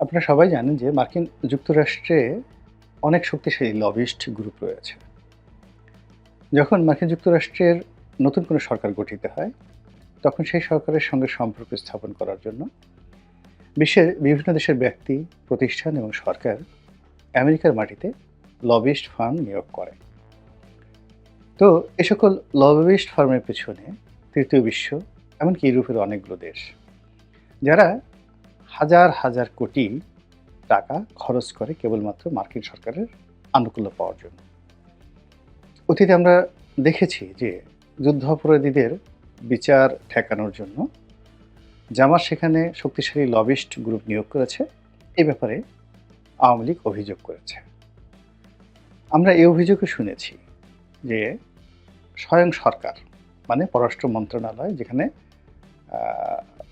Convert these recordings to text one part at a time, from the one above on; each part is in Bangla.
আপনারা সবাই জানেন যে মার্কিন যুক্তরাষ্ট্রে অনেক শক্তিশালী লবিস্ট গ্রুপ রয়েছে। যখন মার্কিন যুক্তরাষ্ট্রের নতুন কোনো সরকার গঠিত হয়, তখন সেই সরকারের সঙ্গে সম্পর্ক স্থাপন করার জন্য বিশ্বের বিভিন্ন দেশের ব্যক্তি, প্রতিষ্ঠান এবং সরকার আমেরিকার মাটিতে লবিস্ট ফার্ম নিয়োগ করে। তো এ সকল লবিস্ট ফার্মের পেছনে তৃতীয় বিশ্ব, এমনকি ইউরোপের অনেকগুলো দেশ, যারা হাজার হাজার কোটি টাকা খরচ করে কেবলমাত্র মার্কিন সরকারের আনুকূল্য পাওয়ার জন্য। অতীতে আমরা দেখেছি যে যুদ্ধাপরাধীদের বিচার ঠেকানোর জন্য জামাত সেখানে শক্তিশালী লবিস্ট গ্রুপ নিয়োগ করেছে, এ ব্যাপারে আওয়ামী লীগ অভিযোগ করেছে। আমরা এই অভিযোগও শুনেছি যে স্বয়ং সরকার মানে পররাষ্ট্র মন্ত্রণালয়, যেখানে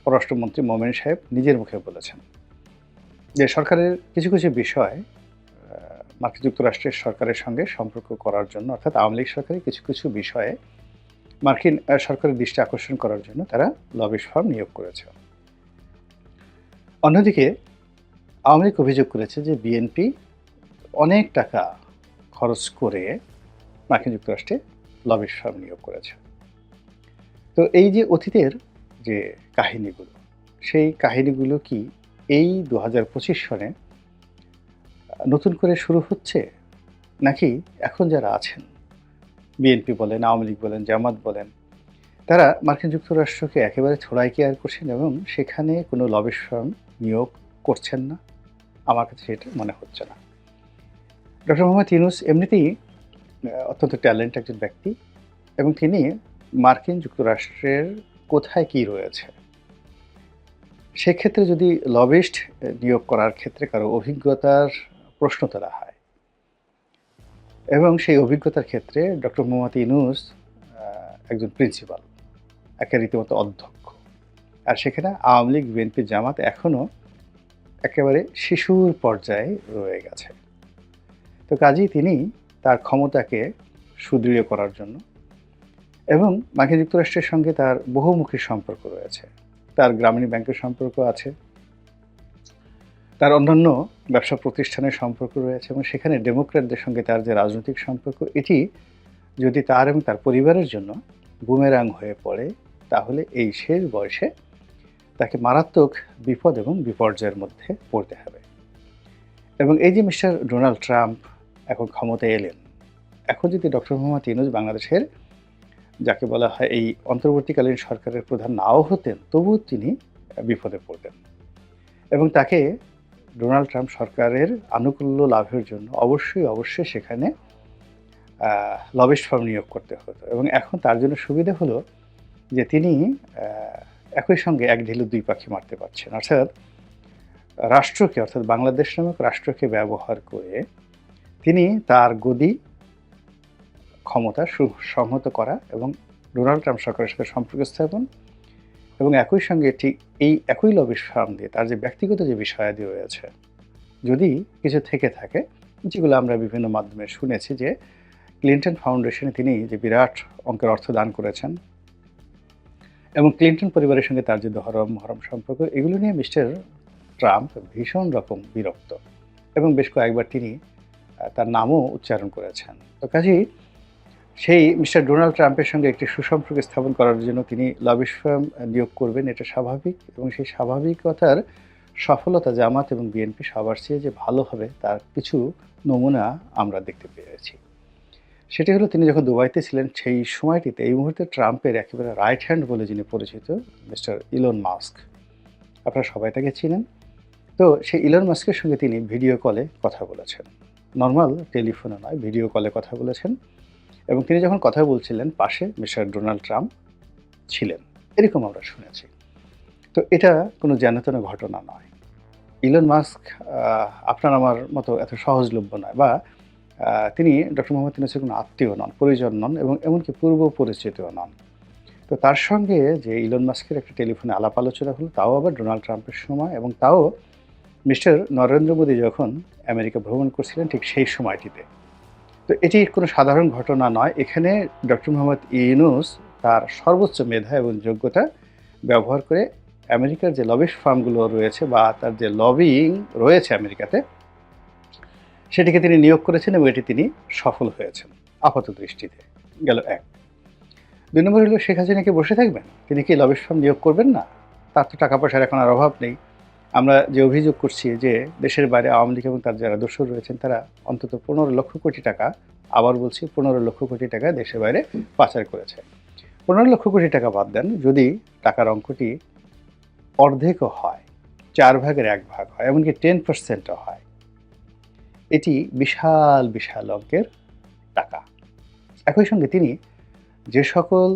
পররাষ্ট্রমন্ত্রী মোমেন সাহেব নিজের মুখে বলেছেন যে সরকারের কিছু কিছু বিষয় মার্কিন যুক্তরাষ্ট্রের সরকারের সঙ্গে সম্পর্ক করার জন্য, অর্থাৎ আওয়ামী লীগ সরকারের কিছু কিছু বিষয়ে মার্কিন সরকারের দৃষ্টি আকর্ষণ করার জন্য তারা লবিস ফার্ম নিয়োগ করেছে। অন্যদিকে, আওয়ামী লীগ অভিযোগ করেছে যে বিএনপি অনেক টাকা খরচ করে মার্কিন যুক্তরাষ্ট্রে লবিস ফার্ম নিয়োগ করেছে। তো এই যে অতীতের যে কাহিনীগুলো, সেই কাহিনীগুলো কি এই দু হাজার পঁচিশ সনে নতুন করে শুরু হচ্ছে? নাকি এখন যারা আছেন, বিএনপি বলেন, আওয়ামী লীগ বলেন, জামাত বলেন, তারা মার্কিন যুক্তরাষ্ট্রকে একেবারে থোড়াই কেয়ার করছেন এবং সেখানে কোনো ফার্ম নিয়োগ করছেন না? আমার কাছে সেটা মনে হচ্ছে না। ডক্টর মোহাম্মদ ইউনুস এমনিতেই অত্যন্ত ট্যালেন্ট একজন ব্যক্তি এবং তিনি মার্কিন যুক্তরাষ্ট্রের কোথায় কি রয়েছে? সেক্ষেত্রে যদি লবিস্ট নিয়োগ করার ক্ষেত্রে কারও অভিজ্ঞতার প্রশ্ন তোলা হয় এবং সেই অভিজ্ঞতার ক্ষেত্রে ডক্টর মোহাম্মদ ইনুস একজন প্রিন্সিপাল, একে রীতিমতো অধ্যক্ষ। আর সেখানে আওয়ামী লীগ, বিএনপি জামাত এখনও একেবারে শিশুর পর্যায়ে রয়ে গেছে। তো কাজেই তিনি তার ক্ষমতাকে সুদৃঢ় করার জন্য এবং মার্কিন যুক্তরাষ্ট্রের সঙ্গে তার বহুমুখী সম্পর্ক রয়েছে। তার গ্রামীণ ব্যাংকের সম্পর্ক আছে। তার অন্যান্য ব্যবসা প্রতিষ্ঠানের সম্পর্ক রয়েছে এবং সেখানে ডেমোক্র্যাটদের সঙ্গে তার যে রাজনৈতিক সম্পর্ক, এটি যদি তার এবং তার পরিবারের জন্য বুমেরাং হয়ে পড়ে, তাহলে এই শেষ বয়সে তাকে মারাত্মক বিপদ এবং বিপর্যয়ের মধ্যে পড়তে হবে। এবং এই যে মিস্টার ডোনাল্ড ট্রাম্প এখন ক্ষমতায় এলেন, এখন যদি ডক্টর মোহাম্মদ ইউনুস বাংলাদেশের যাকে বলা হয় এই অন্তর্বর্তীকালীন সরকারের প্রধান নাও হতেন, তবুও তিনি বিপদে পড়তেন। এবং তাকে ডোনাল্ড ট্রাম্প সরকারের আনুকূল্য লাভের জন্য অবশ্যই অবশ্যই সেখানে লবিস্ট ফার্ম নিয়োগ করতে হতো। এবং এখন তার জন্য সুবিধা হলো যে তিনি একই সঙ্গে এক ঢিলে দুই পাখি মারতে পারছেন। অর্থাৎ রাষ্ট্রকে, অর্থাৎ বাংলাদেশ নামক রাষ্ট্রকে ব্যবহার করে তিনি তার গদি ক্ষমতা সু- সংহত করা এবং ডোনাল্ড ট্রাম্প সরকারের সাথে সম্পর্ক স্থাপন এবং একই সঙ্গে ঠিক এই একই লবিস ফার্ম দিয়ে তার যে ব্যক্তিগত যে বিষয়াদি রয়েছে, যদি কিছু থেকে থাকে, যেগুলো আমরা বিভিন্ন মাধ্যমে শুনেছি যে ক্লিন্টন ফাউন্ডেশনে তিনি যে বিরাট অঙ্কের অর্থ দান করেছেন এবং ক্লিন্টন পরিবারের সঙ্গে তার যে ধরম, মহরম সম্পর্ক, এগুলো নিয়ে মিস্টার ট্রাম্প ভীষণ রকম বিরক্ত এবং বেশ কয়েকবার তিনি তার নামও উচ্চারণ করেছেন। তো কাজেই সেই মিস্টার ডোনাল্ড ট্রাম্পের সঙ্গে একটি সুসম্পর্ক স্থাপন করার জন্য তিনি লবিস ফার্ম নিয়োগ করবেন, এটা স্বাভাবিক এবং সেই স্বাভাবিকতার সফলতা জামাত এবং বিএনপি সবার চেয়ে যে ভালো হবে তার কিছু নমুনা আমরা দেখতে পেয়েছি। সেটি হলো তিনি যখন দুবাইতে ছিলেন সেই সময়টিতে এই মুহূর্তে ট্রাম্পের একেবারে রাইট হ্যান্ড বলে যিনি পরিচিত মিস্টার ইলন মাস্ক। আপনারা সবাই তাকে চিনেন। তো সেই ইলন মাস্কের সঙ্গে তিনি ভিডিও কলে কথা বলেছেন। নর্মাল টেলিফোনে নয় ভিডিও কলে কথা বলেছেন। এবং তিনি যখন কথা বলছিলেন, পাশে মিস্টার ডোনাল্ড ট্রাম্প ছিলেন। এরকম আমরা শুনেছি। তো এটা কোনো জানাতনা ঘটনা নয়। ইলন মাস্ক আপনার আমার মতো এত সহজলভ্য নয় বা তিনি ডক্টর মোহাম্মদ ইউনুসের কোনো আত্মীয় নন, পরিজন নন এবং এমনকি পূর্ব পরিচিতও নন। তো তার সঙ্গে যে ইলন মাস্কের একটা টেলিফোনে আলাপ আলোচনা হলো, তাও আবার ডোনাল্ড ট্রাম্পের সময় এবং তাও মিস্টার নরেন্দ্র মোদী যখন আমেরিকা ভ্রমণ করছিলেন ঠিক সেই সময়টিতে। তো এটি কোনো সাধারণ ঘটনা নয়। এখানে ডক্টর মোহাম্মদ ইউনুস তার সর্বোচ্চ মেধা এবং যোগ্যতা ব্যবহার করে আমেরিকার যে লবিশ ফার্মগুলো রয়েছে বা তার যে লবিং রয়েছে আমেরিকাতে, সেটিকে তিনি নিয়োগ করেছেন এবং এটি তিনি সফল হয়েছেন আপাত দৃষ্টিতে। গেল এক। দুই নম্বর হলো শেখ হাসিনাকে বসে থাকবেন? তিনি কি লবিশ ফার্ম নিয়োগ করবেন না? তার তো টাকা পয়সার এখন আর অভাব নেই। আমরা যে অভিযোগ করছি যে দেশের বাইরে আওয়ামী লীগ এবং তার যারা দোষর রয়েছেন, তারা অন্তত পনেরো লক্ষ কোটি টাকা, আবার বলছি পনেরো লক্ষ কোটি টাকা দেশের বাইরে পাচার করেছে। পনেরো লক্ষ কোটি টাকা বাদ দেন, যদি টাকার অঙ্কটি অর্ধেকও হয়, চার ভাগের এক ভাগ হয়, এমনকি টেন পার্সেন্টও হয়, এটি বিশাল বিশাল অঙ্কের টাকা। একই সঙ্গে তিনি যে সকল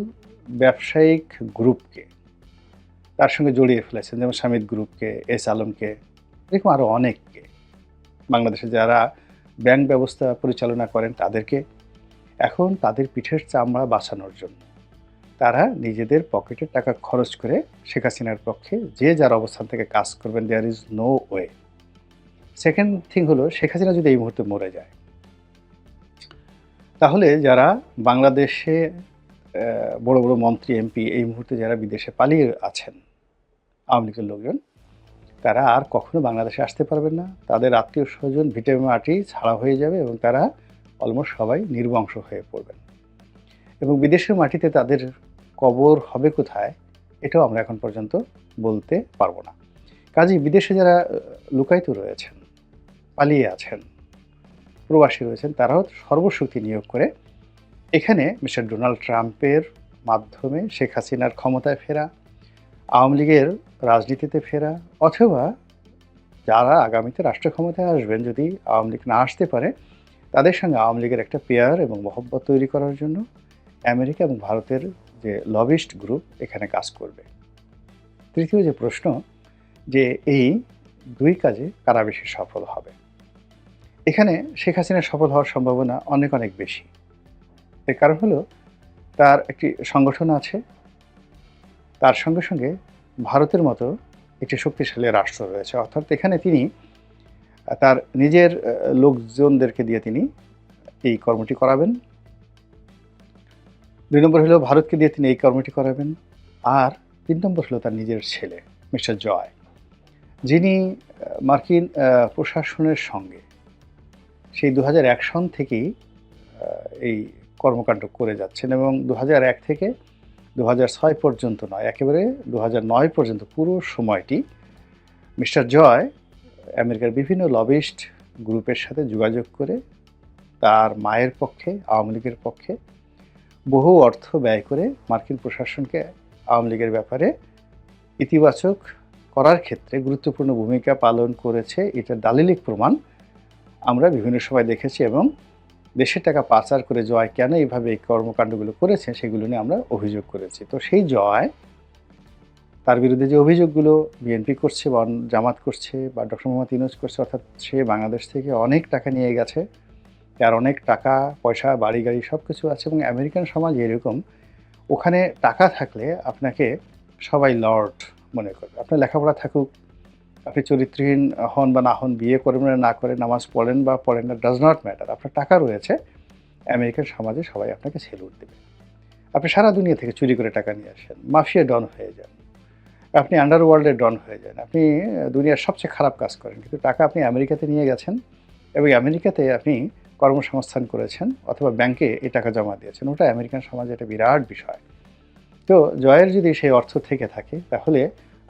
ব্যবসায়িক গ্রুপকে তার সঙ্গে জড়িয়ে ফেলেছেন, যেমন স্বামীদ গ্রুপকে, এস আলমকে, এরকম আরও অনেককে। বাংলাদেশে যারা ব্যাংক ব্যবস্থা পরিচালনা করেন, তাদেরকে এখন তাদের পিঠের চামড়া বাঁচানোর জন্য তারা নিজেদের পকেটের টাকা খরচ করে শেখ হাসিনার পক্ষে যে যার অবস্থান থেকে কাজ করবেন there is no way second thing হলো, শেখ হাসিনা যদি এই মুহূর্তে মরে যায়, তাহলে যারা বাংলাদেশে বড় বড় মন্ত্রী এমপি এই মুহূর্তে যারা বিদেশে পালিয়ে আছেন আওয়ামী লীগের লোকজন, তারা আর কখনো বাংলাদেশে আসতে পারবেন না। তাদের আত্মীয় স্বজন ভিটে মাটি ছাড়া হয়ে যাবে এবং তারা অলমোস্ট সবাই নির্বংশ হয়ে পড়বেন। এবং বিদেশের মাটিতে তাদের কবর হবে কোথায়, এটাও আমরা এখন পর্যন্ত বলতে পারব না। কাজেই বিদেশে যারা লুকায়িত রয়েছেন, পালিয়ে আছেন, প্রবাসী রয়েছেন, তারাও সর্বশক্তি নিয়োগ করে এখানে মিস্টার ডোনাল্ড ট্রাম্পের মাধ্যমে শেখ হাসিনার ক্ষমতায় ফেরা। আওয়ামী লীগের রাজনীতিতে ফেরা, অথবা যারা আগামীতে রাষ্ট্র ক্ষমতায় আসবেন, যদি আওয়ামী লীগ না আসতে পারে, তাদের সঙ্গে আওয়ামী লীগের একটা পেয়ার এবং মহব্বত তৈরি করার জন্য আমেরিকা এবং ভারতের যে লবিস্ট গ্রুপ, এখানে কাজ করবে। তৃতীয় যে প্রশ্ন, যে এই দুই কাজে কারা বেশি সফল হবে? এখানে শেখ হাসিনা সফল হওয়ার সম্ভাবনা অনেক অনেক বেশি। এর কারণ হলো, তার একটি সংগঠন আছে তার সঙ্গে সঙ্গে ভারতের মতো একটি শক্তিশালী রাষ্ট্র রয়েছে। অর্থাৎ এখানে তিনি, তার নিজের লোকজনদেরকে দিয়ে তিনি এই কর্মটি করাবেন। দুই নম্বর হলো ভারতকে দিয়ে তিনি এই কর্মটি করাবেন। আর তিন নম্বর হলো তার নিজের ছেলে, মিস্টার জয়, যিনি মার্কিন প্রশাসনের সঙ্গে সেই দু সন থেকেই এই কর্মকাণ্ড করে যাচ্ছেন এবং দু থেকে দু পর্যন্ত নয়, একেবারে দু পর্যন্ত পুরো সময়টি মিস্টার জয় আমেরিকার বিভিন্ন লবিস্ট গ্রুপের সাথে যোগাযোগ করে তার মায়ের পক্ষে, আওয়ামী লীগের পক্ষে বহু অর্থ ব্যয় করে মার্কিন প্রশাসনকে আওয়ামী লীগের ব্যাপারে ইতিবাচক করার ক্ষেত্রে গুরুত্বপূর্ণ ভূমিকা পালন করেছে। এটার দালিলিক প্রমাণ আমরা বিভিন্ন সময় দেখেছি এবং দেশের টাকা পাচার করে জয় কেন এইভাবে এই কর্মকাণ্ডগুলো করেছে সেগুলো নিয়ে আমরা অভিযোগ করেছি। তো সেই জয়, তার বিরুদ্ধে যে অভিযোগগুলো বিএনপি করছে বা জামাত করছে বা ডক্টর মোহাম্মদ ইউনুস করছে, অর্থাৎ সে বাংলাদেশ থেকে অনেক টাকা নিয়ে গেছে, তার অনেক টাকা, পয়সা, বাড়ি গাড়ি সব কিছু আছে এবং আমেরিকান সমাজ এরকম, ওখানে টাকা থাকলে আপনাকে সবাই লর্ড মনে করবে আপনার লেখাপড়া থাকুক আপনি চরিত্রহীন হন বা না হন, বিয়ে করেন না করেন, নামাজ পড়েন বা পড়েন না ডাজ নট ম্যাটার আপনার টাকা রয়েছে আমেরিকান সমাজে সবাই আপনাকে সেলুট দেবে। আপনি সারা দুনিয়া থেকে চুরি করে টাকা নিয়ে আসেন, মাফিয়া ডন হয়ে যান, আপনি আন্ডারওয়ার্ল্ডের ডন হয়ে যান, আপনি দুনিয়ার সবচেয়ে খারাপ কাজ করেন, কিন্তু টাকা আপনি আমেরিকাতে নিয়ে গেছেন এবং আমেরিকাতে আপনি কর্মসংস্থান করেছেন অথবা ব্যাংকে এই টাকা জমা দিয়েছেন, ওটা আমেরিকান সমাজে একটা বিরাট বিষয়। তো জয়ের যদি সেই অর্থ থেকে থাকে, তাহলে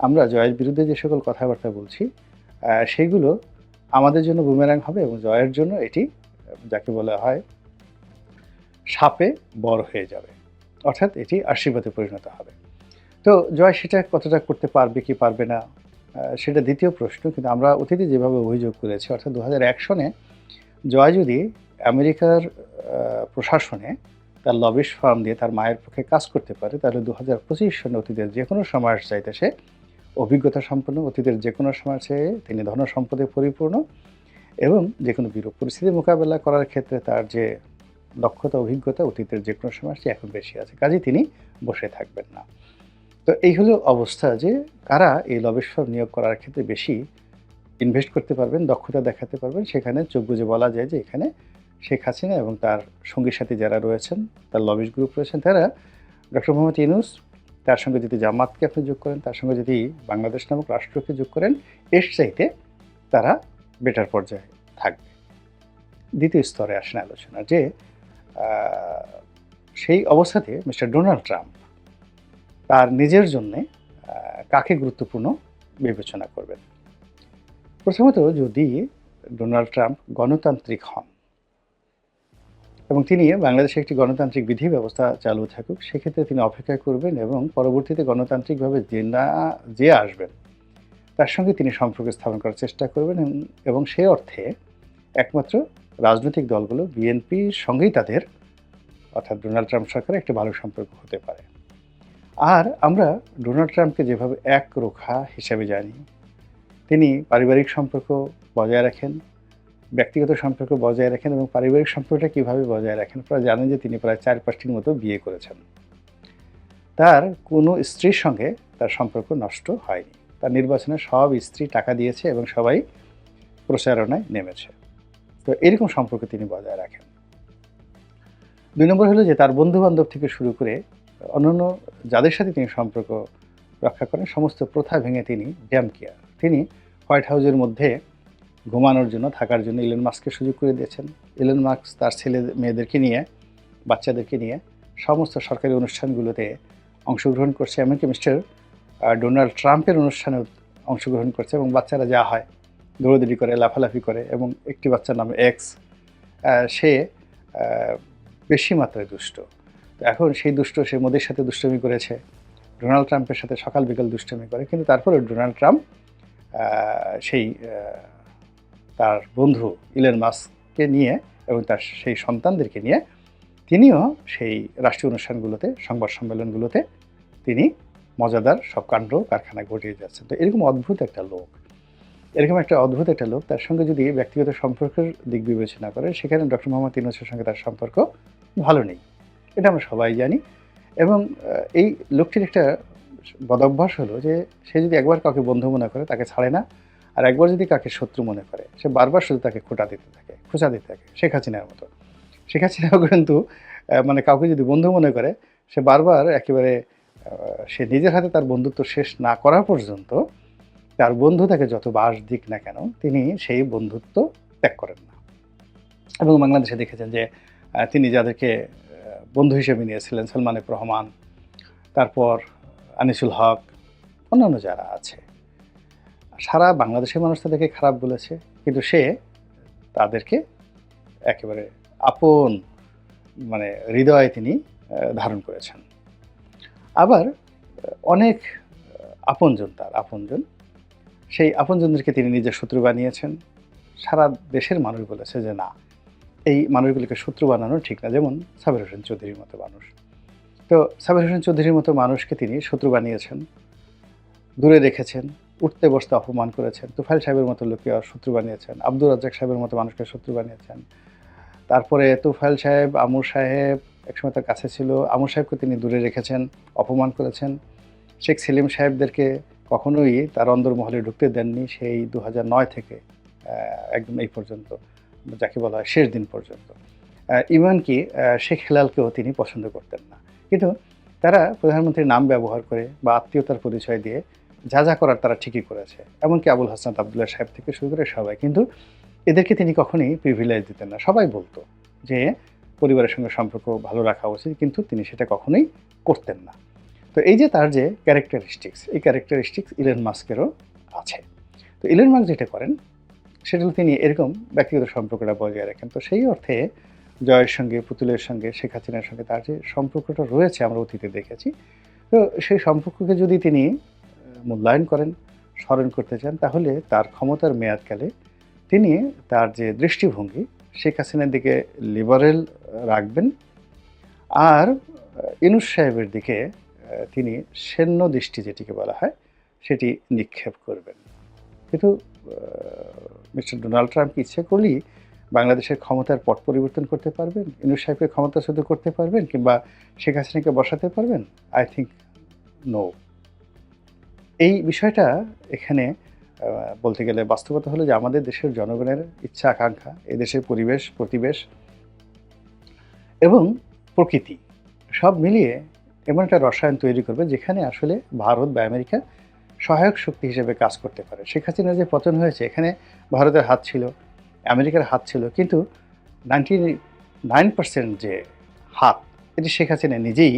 আমরা জয়ের বিরুদ্ধে যে সকল কথাবার্তা বলছি সেগুলো আমাদের জন্য বুমেরাং হবে এবং জয়ের জন্য এটি যাকে বলা হয়, সাপে বড় হয়ে যাবে। অর্থাৎ এটি আশীর্বাদে পরিণত হবে। তো জয় সেটা কতটা করতে পারবে, কি পারবে না সেটা দ্বিতীয় প্রশ্ন। কিন্তু আমরা অতীতে যেভাবে অভিযোগ করেছি, অর্থাৎ দু হাজার এক সনে জয় যদি আমেরিকার প্রশাসনে তার লবিশ ফার্ম দিয়ে তার মায়ের পক্ষে কাজ করতে পারে, তাহলে দু হাজার পঁচিশ সনে অতীতের যে কোনো সময়ের চাইতে সে অভিজ্ঞতা সম্পন্ন অতীতের যে কোনো সময়ের চেয়ে তিনি ধন সম্পদে পরিপূর্ণ এবং যে কোনো বিরূপ পরিস্থিতি মোকাবেলা করার ক্ষেত্রে তার যে দক্ষতা, অভিজ্ঞতা অতীতের যে কোনো সময়ের চেয়ে এখন বেশি আছে। কাজেই তিনি বসে থাকবেন না। তো এই হলো অবস্থা যে কারা এই লবিশ ফার্ম নিয়োগ করার ক্ষেত্রে বেশি ইনভেস্ট করতে পারবেন, দক্ষতা দেখাতে পারবেন, সেখানে চোখ বুঝে বলা যায় যে এখানে শেখ হাসিনা এবং তার সঙ্গী সাথী যারা রয়েছেন, তার লবিশ গ্রুপ রয়েছেন, তারা ডক্টর মোহাম্মদ ইউনুস তার সঙ্গে যদি জামাতকে আপনি যোগ করেন, তার সঙ্গে যদি বাংলাদেশ নামক রাষ্ট্রকে যোগ করেন, এর চাইতে তারা বেটার পর্যায়ে থাকবে। দ্বিতীয় স্তরে আসেন আলোচনা যে সেই অবস্থাতে মিস্টার ডোনাল্ড ট্রাম্প তার নিজের জন্যে কাকে গুরুত্বপূর্ণ বিবেচনা করবেন? প্রথমত যদি ডোনাল্ড ট্রাম্প গণতান্ত্রিক হন এবং তিনি বাংলাদেশে একটি গণতান্ত্রিক বিধি ব্যবস্থা চালু থাকুক, সেক্ষেত্রে তিনি অপেক্ষা করবেন এবং পরবর্তীতে গণতান্ত্রিকভাবে যে না, যে আসবেন, তার সঙ্গে তিনি সম্পর্ক স্থাপন করার চেষ্টা করবেন এবং- সে অর্থে একমাত্র রাজনৈতিক দলগুলো বিএনপির সঙ্গেই তাদের, অর্থাৎ ডোনাল্ড ট্রাম্প সরকারের একটি ভালো সম্পর্ক হতে পারে। আর আমরা ডোনাল্ড ট্রাম্পকে যেভাবে এক রোখা হিসেবে জানি, তিনি পারিবারিক সম্পর্ক বজায় রাখেন ব্যক্তিগত সম্পর্ক বজায় রাখেন এবং পারিবারিক সম্পর্কটা কীভাবে বজায় রাখেন, আপনারা জানেন যে তিনি প্রায় চার পাঁচটির মতো বিয়ে করেছেন। তার কোনো স্ত্রীর সঙ্গে তার সম্পর্ক নষ্ট হয়নি। তার নির্বাচনে সব স্ত্রী টাকা দিয়েছে এবং সবাই প্রচারণায় নেমেছে। তো এরকম সম্পর্ক তিনি বজায় রাখেন। দুই নম্বর হলো যে তার বন্ধু বান্ধব থেকে শুরু করে অন্যান্য যাদের সাথে তিনি সম্পর্ক রক্ষা করেন, সমস্ত প্রথা ভেঙে তিনি ড্যাম তিনি হোয়াইট হাউসের মধ্যে ঘুমানোর জন্য, থাকার জন্য ইলেন মাস্ককে সুযোগ করে দিয়েছেন। ইলেন মাস্ক তার ছেলে মেয়েদেরকে নিয়ে, বাচ্চাদেরকে নিয়ে সমস্ত সরকারি অনুষ্ঠানগুলোতে অংশগ্রহণ করছে, এমনকি মিস্টার ডোনাল্ড ট্রাম্পের অনুষ্ঠানে অংশগ্রহণ করছে এবং বাচ্চারা যা হয়, দৌড়দৌড়ি করে, লাফালাফি করে এবং একটি বাচ্চার নাম এক্স সে বেশি মাত্রায় দুষ্ট। তো এখন সেই দুষ্ট, সে মোদের সাথে দুষ্টমি করেছে, ডোনাল্ড ট্রাম্পের সাথে সকাল বিকাল দুষ্টমি করে, কিন্তু তারপরে ডোনাল্ড ট্রাম্প সেই তার বন্ধু ইলেন মাস্ককে নিয়ে এবং তার সেই সন্তানদেরকে নিয়ে তিনিও সেই রাষ্ট্রীয় অনুষ্ঠানগুলোতে, সংবাদ সম্মেলনগুলোতে তিনি মজাদার সব কাণ্ড কারখানা ঘটিয়ে যাচ্ছেন। তো এরকম অদ্ভুত একটা লোক, এরকম একটা অদ্ভুত একটা লোক তার সঙ্গে যদি ব্যক্তিগত সম্পর্কের দিক বিবেচনা করে, সেখানে ডক্টর মোহাম্মদ ইউনুসের সঙ্গে তার সম্পর্ক ভালো নেই। এটা আমরা সবাই জানি। এবং এই লোকটির একটা বদভ্যাস হলো যে সে যদি একবার কাউকে বন্ধু মনে করে, তাকে ছাড়ে না। আর একবার যদি কাকে শত্রু মনে করে, সে বারবার শুধু তাকে খোঁটা দিতে থাকে, খোঁচা দিতে থাকে, শেখ হাসিনার মতো। শেখ হাসিনাও কিন্তু মানে কাউকে যদি বন্ধু মনে করে, সে বারবার একেবারে সে নিজের হাতে তার বন্ধুত্ব শেষ না করা পর্যন্ত তার বন্ধু তাকে যত বাস দিক না কেন, তিনি সেই বন্ধুত্ব ত্যাগ করেন না। এবং বাংলাদেশে দেখেছেন যে তিনি যাদেরকে বন্ধু হিসেবে নিয়েছিলেন, সলমান রহমান, তারপর আনিসুল হক, অন্যান্য যারা আছে সারা বাংলাদেশের মানুষ তাদেরকে খারাপ বলেছে, কিন্তু সে তাদেরকে একেবারে আপন মানে হৃদয়ে তিনি ধারণ করেছেন। আবার অনেক আপনজন তার আপনজন, সেই আপনজনদেরকে তিনি নিজের শত্রু বানিয়েছেন। সারা দেশের মানুষ বলেছে যে না, এই মানুষগুলিকে শত্রু বানানো ঠিক না। যেমন সাবির হোসেন চৌধুরীর মতো মানুষ। তো সাবির হোসেন চৌধুরীর মতো মানুষকে তিনি শত্রু বানিয়েছেন, দূরে রেখেছেন। উঠতে বসতে অপমান করেছেন। তুফাইল সাহেবের মতো লোককে শত্রু বানিয়েছেন। আব্দুর রাজ্জাক সাহেবের মতো মানুষকে শত্রু বানিয়েছেন। তারপরে তুফাইল সাহেব, আমুর সাহেব একসময় তার কাছে ছিল। আমুর সাহেবকে তিনি দূরে রেখেছেন, অপমান করেছেন। শেখ সেলিম সাহেবদেরকে কখনোই তার অন্দরমহলে ঢুকতে দেননি সেই দু থেকে একদম এই পর্যন্ত, যাকে বলা হয় শেষ দিন পর্যন্ত। ইমানকি শেখ হেলালকেও তিনি পছন্দ করতেন না। কিন্তু তারা প্রধানমন্ত্রীর নাম ব্যবহার করে বা আত্মীয়তার পরিচয় দিয়ে যা যা করার তারা ঠিকই করেছে। এমনকি আবুল হাসনাত আবদুল্লাহ সাহেব থেকে শুরু করে সবাই। কিন্তু এদেরকে তিনি কখনই প্রিভিলেজ দিতেন না। সবাই বলতো যে, পরিবারের সঙ্গে সম্পর্ক ভালো রাখা উচিত, কিন্তু তিনি সেটা কখনোই করতেন না। তো এই যে তার যে ক্যারেক্টারিস্টিক্স এই ক্যারেক্টারিস্টিক্স ইলেন মাস্কেরও আছে। তো ইলেন মাস্ক যেটা করেন, সেটা তিনি এরকম ব্যক্তিগত সম্পর্কটা বজায় রাখেন। তো সেই অর্থে জয়ের সঙ্গে, পুতুলের সঙ্গে, শেখ হাসিনার সঙ্গে তার যে সম্পর্কটা রয়েছে, আমরা অতীতে দেখেছি। তো সেই সম্পর্ককে যদি তিনি মূল্যায়ন করেন, স্মরণ করতে চান, তাহলে তার ক্ষমতার মেয়াদকালে তিনি তার যে দৃষ্টিভঙ্গি, শেখ হাসিনার দিকে লিবারেল রাখবেন আর ইনুস সাহেবের দিকে তিনি সেন্য দৃষ্টি যেটিকে বলা হয়, সেটি নিক্ষেপ করবেন। কিন্তু মিস্টার ডোনাল্ড ট্রাম্প ইচ্ছে করলেই বাংলাদেশের ক্ষমতার পট পরিবর্তন করতে পারবেন? ইনুস সাহেবকে ক্ষমতা শুধু করতে পারবেন কিংবা শেখ হাসিনাকে বসাতে পারবেন? আই থিঙ্ক নো এই বিষয়টা এখানে বলতে গেলে বাস্তবতা হলো যে আমাদের দেশের জনগণের ইচ্ছা, আকাঙ্ক্ষা এই দেশের পরিবেশ, প্রতিবেশ এবং প্রকৃতি সব মিলিয়ে এমন একটা রসায়ন তৈরি করবে যেখানে আসলে ভারত বা আমেরিকা সহায়ক শক্তি হিসেবে কাজ করতে পারে। শেখ হাসিনা যে পতন হয়েছে, এখানে ভারতের হাত ছিল, আমেরিকার হাত ছিল, কিন্তু নাইনটি নাইন পার্সেন্ট যে হাত, এটি শেখ হাসিনা নিজেই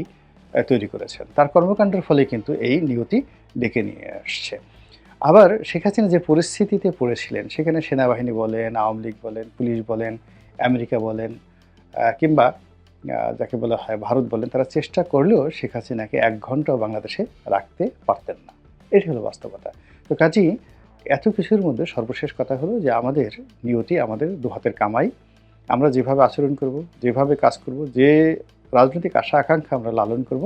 তৈরি করেছেন। তার কর্মকাণ্ডের ফলে কিন্তু এই নিয়তি ডেকে নিয়ে আসছে। আবার শেখ হাসিনা যে পরিস্থিতিতে পড়েছিলেন, সেখানে সেনাবাহিনী বলেন, আওয়ামী লীগ বলেন, পুলিশ বলেন, আমেরিকা বলেন কিংবা যাকে বলা হয় ভারত বলেন, তারা চেষ্টা করলেও শেখ হাসিনাকে এক ঘন্টাও বাংলাদেশে রাখতে পারতেন না। এটি হলো বাস্তবতা। তো কাজেই এত কিছুর মধ্যে সর্বশেষ কথা হলো যে আমাদের নিয়তি আমাদের দুহাতের কামাই। আমরা যেভাবে আচরণ করব, যেভাবে কাজ করব, যে রাজনৈতিক আশা আকাঙ্ক্ষা আমরা লালন করব।